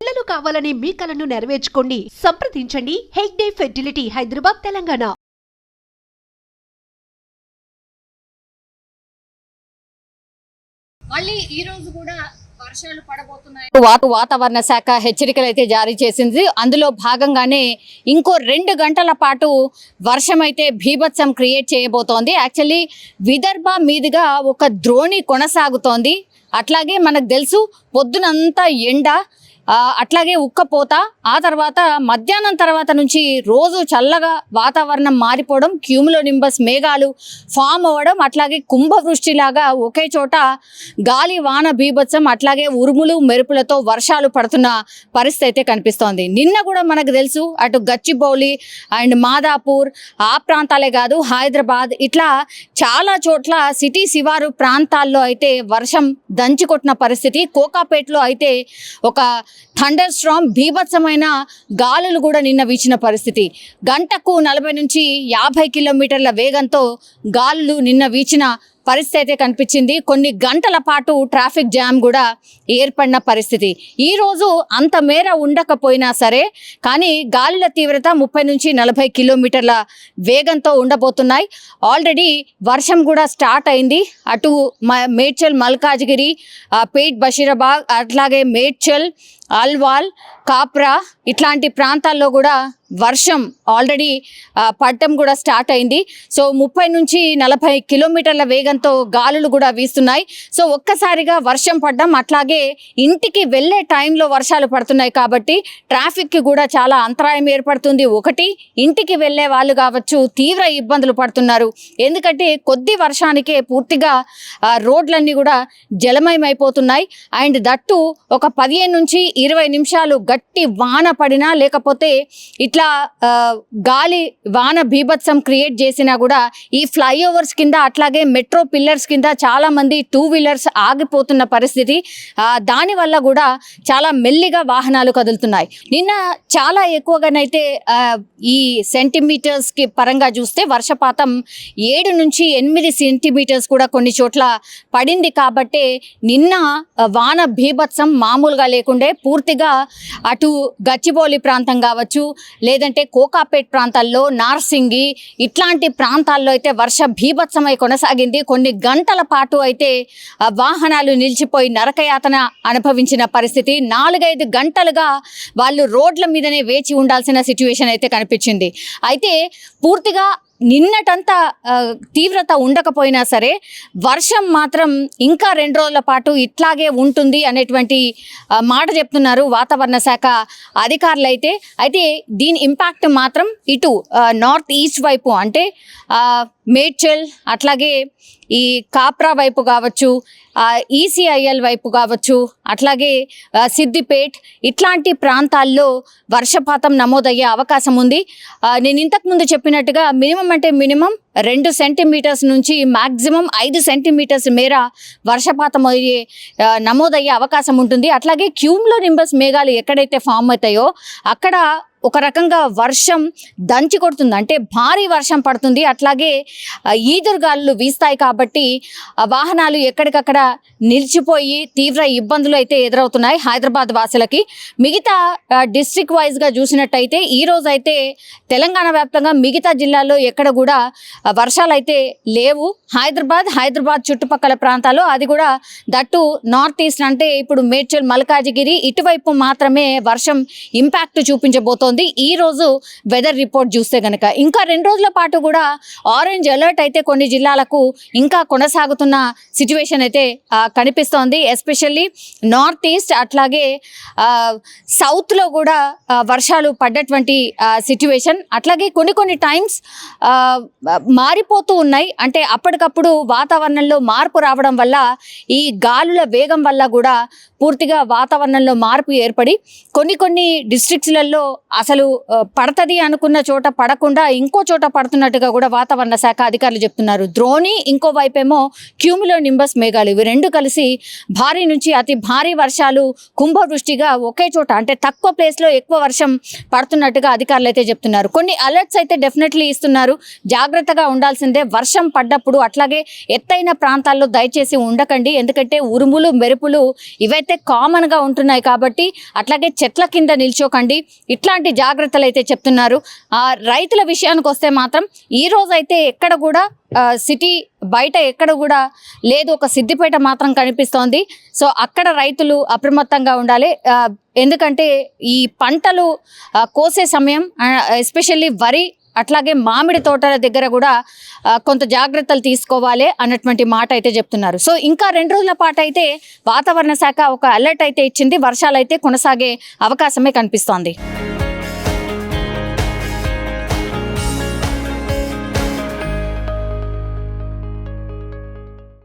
పిల్లలు కావాలనే మీ కలను నెరవేర్చుకోండి. సంప్రదించండి. హెగ్డే ఫెర్టిలిటీ హైదరాబాద్ తెలంగాణ. మళ్ళీ ఈ రోజు కూడా వర్షాలు పడబోతున్నాయి. వాత వాతావరణ శాఖ హెచ్చరికలు అయితే జారీ చేసింది. అందులో భాగంగానే ఇంకో రెండు గంటల పాటు వర్షం అయితే భీభత్సం క్రియేట్ చేయబోతోంది. యాక్చువల్లీ విదర్భ మీదుగా ఒక ద్రోణి కొనసాగుతోంది. అట్లాగే మనకు తెలుసు పొద్దునంతా ఎండ అట్లాగే ఉక్కపోత ఆ తర్వాత మధ్యాహ్నం తర్వాత నుంచి రోజు చల్లగా వాతావరణం మారిపోవడం క్యూములో నింబస్ మేఘాలు ఫామ్ అవ్వడం అట్లాగే కుంభవృష్టిలాగా ఒకే చోట గాలి వాన బీభత్సం అట్లాగే ఉరుములు మెరుపులతో వర్షాలు పడుతున్న పరిస్థితి అయితే కనిపిస్తోంది. నిన్న కూడా మనకు తెలుసు అటు గచ్చిబౌలి అండ్ మాదాపూర్ ఆ ప్రాంతాలే కాదు హైదరాబాద్ ఇట్లా చాలా చోట్ల సిటీ శివారు ప్రాంతాల్లో అయితే వర్షం దంచి కొట్టిన పరిస్థితి. కోకాపేటలో అయితే ఒక థండర్ స్ట్రామ్ భీభత్సమైన గాలులు కూడా నిన్న వీచిన పరిస్థితి. గంటకు నలభై నుంచి యాభై కిలోమీటర్ల వేగంతో గాలులు నిన్న వీచిన పరిస్థితి అయితే కనిపించింది. కొన్ని గంటల పాటు ట్రాఫిక్ జామ్ కూడా ఏర్పడిన పరిస్థితి. ఈరోజు అంత మేర ఉండకపోయినా సరే కానీ గాలుల తీవ్రత ముప్పై నుంచి నలభై కిలోమీటర్ల వేగంతో ఉండబోతున్నాయి. ఆల్రెడీ వర్షం కూడా స్టార్ట్ అయింది. అటు మ- మేడ్చల్ మల్కాజ్గిరి పేట్ బషీరాబాద్ అట్లాగే మేడ్చల్ అల్వాల్ కాప్రా ఇట్లాంటి ప్రాంతాల్లో కూడా వర్షం ఆల్రెడీ పడటం కూడా స్టార్ట్ అయింది. సో ముప్పై నుంచి నలభై కిలోమీటర్ల వేగంతో గాలులు కూడా వీస్తున్నాయి. సో ఒక్కసారిగా వర్షం పడ్డం అట్లాగే ఇంటికి వెళ్ళే టైంలో వర్షాలు పడుతున్నాయి కాబట్టి ట్రాఫిక్కి కూడా చాలా అంతరాయం ఏర్పడుతుంది. ఒకటి ఇంటికి వెళ్ళే వాళ్ళు కావచ్చు తీవ్ర ఇబ్బందులు పడుతున్నారు. ఎందుకంటే కొద్ది వర్షానికే పూర్తిగా రోడ్లన్నీ కూడా జలమయమైపోతున్నాయి. అండ్ దట్టు ఒక పదిహేను నుంచి ఇరవై నిమిషాలు గట్టి వాన పడినా లేకపోతే ఇట్లా ఇట్లా గాలి వాన బీభత్సం క్రియేట్ చేసినా కూడా ఈ ఫ్లైఓవర్స్ కింద అట్లాగే మెట్రో పిల్లర్స్ కింద చాలామంది టూ వీలర్స్ ఆగిపోతున్న పరిస్థితి. దానివల్ల కూడా చాలా మెల్లిగా వాహనాలు కదులుతున్నాయి. నిన్న చాలా ఎక్కువగానైతే ఈ సెంటీమీటర్స్కి పరంగా చూస్తే వర్షపాతం ఏడు నుంచి ఎనిమిది సెంటీమీటర్స్ కూడా కొన్ని చోట్ల పడింది కాబట్టే నిన్న వాన బీభత్సం మామూలుగా లేకుండే పూర్తిగా అటు గచ్చిబౌలి ప్రాంతం కావచ్చు లేదంటే కోకాపేట్ ప్రాంతాల్లో నార్సింగి ఇట్లాంటి ప్రాంతాల్లో అయితే వర్ష భీభత్సమై కొనసాగింది. కొన్ని గంటల పాటు అయితే వాహనాలు నిలిచిపోయి నరకయాతన అనుభవించిన పరిస్థితి. నాలుగైదు గంటలుగా వాళ్ళు రోడ్ల మీదనే వేచి ఉండాల్సిన సిచ్యువేషన్ అయితే కనిపించింది. అయితే పూర్తిగా నిన్నటంతా తీవ్రత ఉండకపోయినా సరే వర్షం మాత్రం ఇంకా రెండు రోజుల పాటు ఇట్లాగే ఉంటుంది అనేటువంటి మాట చెప్తున్నారు వాతావరణ శాఖ అధికారులు అయితే అయితే దీని ఇంపాక్ట్ మాత్రం ఇటు నార్త్ ఈస్ట్ వైపు అంటే మేడ్చల్ అట్లాగే ఈ కాప్రా వైపు కావచ్చు ఈసీఐఎల్ వైపు కావచ్చు అట్లాగే సిద్దిపేట్ ఇట్లాంటి ప్రాంతాల్లో వర్షపాతం నమోదయ్యే అవకాశం ఉంది. నేను ఇంతకుముందు చెప్పినట్టుగా మినిమం అంటే మినిమం రెండు సెంటీమీటర్స్ నుంచి మ్యాక్సిమం ఐదు సెంటీమీటర్స్ మేర వర్షపాతం అయ్యే నమోదయ్యే అవకాశం ఉంటుంది. అట్లాగే క్యూమ్లో నింబస్ మేఘాలు ఎక్కడైతే ఫామ్ అవుతాయో అక్కడ ఒక రకంగా వర్షం దంచి కొడుతుంది. అంటే భారీ వర్షం పడుతుంది. అట్లాగే ఈదురుగాలు వీస్తాయి కాబట్టి వాహనాలు ఎక్కడికక్కడ నిలిచిపోయి తీవ్ర ఇబ్బందులు అయితే ఎదురవుతున్నాయి హైదరాబాద్ వాసులకి. మిగతా డిస్ట్రిక్ట్ వైజ్గా చూసినట్టయితే ఈ రోజు అయితే తెలంగాణ వ్యాప్తంగా మిగతా జిల్లాల్లో ఎక్కడ కూడా వర్షాలు అయితే లేవు. హైదరాబాద్ హైదరాబాద్ చుట్టుపక్కల ప్రాంతాల్లో అది కూడా దట్టు నార్త్ ఈస్ట్ అంటే ఇప్పుడు మేడ్చల్ మల్కాజిగిరి ఇటువైపు మాత్రమే వర్షం ఇంపాక్ట్ చూపించబోతోంది. ఈ రోజు వెదర్ రిపోర్ట్ చూస్తే గనక. ఇంకా రెండు రోజుల పాటు కూడా ఆరెంజ్ అలర్ట్ అయితే కొన్ని జిల్లాలకు ఇంకా కొనసాగుతున్న సిచ్యువేషన్ అయితే కనిపిస్తోంది. ఎస్పెషల్లీ నార్త్ ఈస్ట్ అట్లాగే సౌత్లో కూడా వర్షాలు పడ్డటువంటి సిచ్యువేషన్ అట్లాగే కొన్ని కొన్ని టైమ్స్ మారిపోతూ ఉన్నాయి. అంటే అప్పటికప్పుడు వాతావరణంలో మార్పు రావడం వల్ల ఈ గాలుల వేగం వల్ల కూడా పూర్తిగా వాతావరణంలో మార్పు ఏర్పడి కొన్ని కొన్ని డిస్ట్రిక్ట్స్లలో అసలు పడుతుంది అనుకున్న చోట పడకుండా ఇంకో చోట పడుతున్నట్టుగా కూడా వాతావరణ శాఖ అధికారులు చెప్తున్నారు. ద్రోణి ఇంకో వైపేమో క్యూములో నింబస్ మేఘాలు. ఇవి రెండు కలిసి భారీ నుంచి అతి భారీ వర్షాలు కుంభవృష్టిగా ఒకే చోట అంటే తక్కువ ప్లేస్లో ఎక్కువ వర్షం పడుతున్నట్టుగా అధికారులు అయితే చెప్తున్నారు. కొన్ని అలర్ట్స్ అయితే డెఫినెట్లీ ఇస్తున్నారు. జాగ్రత్తగా ఉండాల్సిందే. వర్షం పడ్డప్పుడు అట్లాగే ఎత్తైన ప్రాంతాల్లో దయచేసి ఉండకండి. ఎందుకంటే ఉరుములు మెరుపులు ఇవైతే కామన్గా ఉంటున్నాయి కాబట్టి అట్లాగే చెట్ల కింద నిల్చోకండి. ఇట్లాంటి జాగ్రత్తలు అయితే చెప్తున్నారు? ఆ రైతుల విషయానికి వస్తే మాత్రం ఈ రోజు అయితే ఎక్కడ కూడా సిటీ బయట ఎక్కడ కూడా లేదు. ఒక సిద్దిపేట మాత్రం కనిపిస్తోంది. సో అక్కడ రైతులు అప్రమత్తంగా ఉండాలి. ఎందుకంటే ఈ పంటలు కోసే సమయం ఎస్పెషల్లీ వరి అట్లాగే మామిడి తోటల దగ్గర కూడా కొంత జాగ్రత్తలు తీసుకోవాలి అన్నటువంటి మాట అయితే చెప్తున్నారు. సో ఇంకా రెండు రోజుల పాటు అయితే వాతావరణ శాఖ ఒక అలర్ట్ అయితే ఇచ్చింది. వర్షాలు అయితే కొనసాగే అవకాశమే కనిపిస్తోంది.